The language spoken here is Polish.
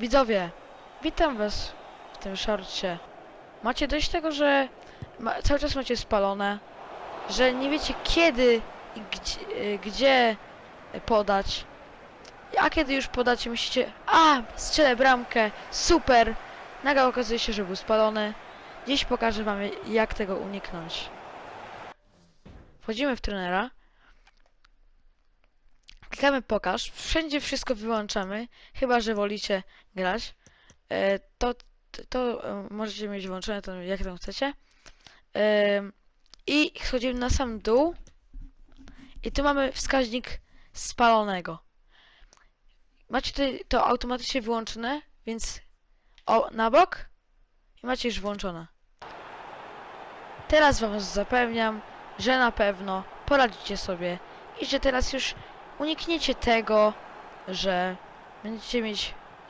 Widzowie, witam was w tym shortcie. Macie dość tego, że ma, cały czas macie spalone, że nie wiecie kiedy i gdzie, gdzie podać. A kiedy już podacie, myślicie, a, strzelę bramkę, super. Nagle okazuje się, że był spalony. Dziś pokażę wam, jak tego uniknąć. Wchodzimy w trenera. Klikamy pokaż. Wszędzie wszystko wyłączamy. Chyba, że wolicie grać. E, to, to, e, możecie mieć włączone to jak tam chcecie. Em, I schodzimy na sam dół. I tu mamy wskaźnik spalonego. Macie tutaj to automatycznie wyłączone, więc o, na bok i macie już włączone. Teraz wam zapewniam, że na pewno poradzicie sobie i że teraz już unikniecie tego, że będziecie mieć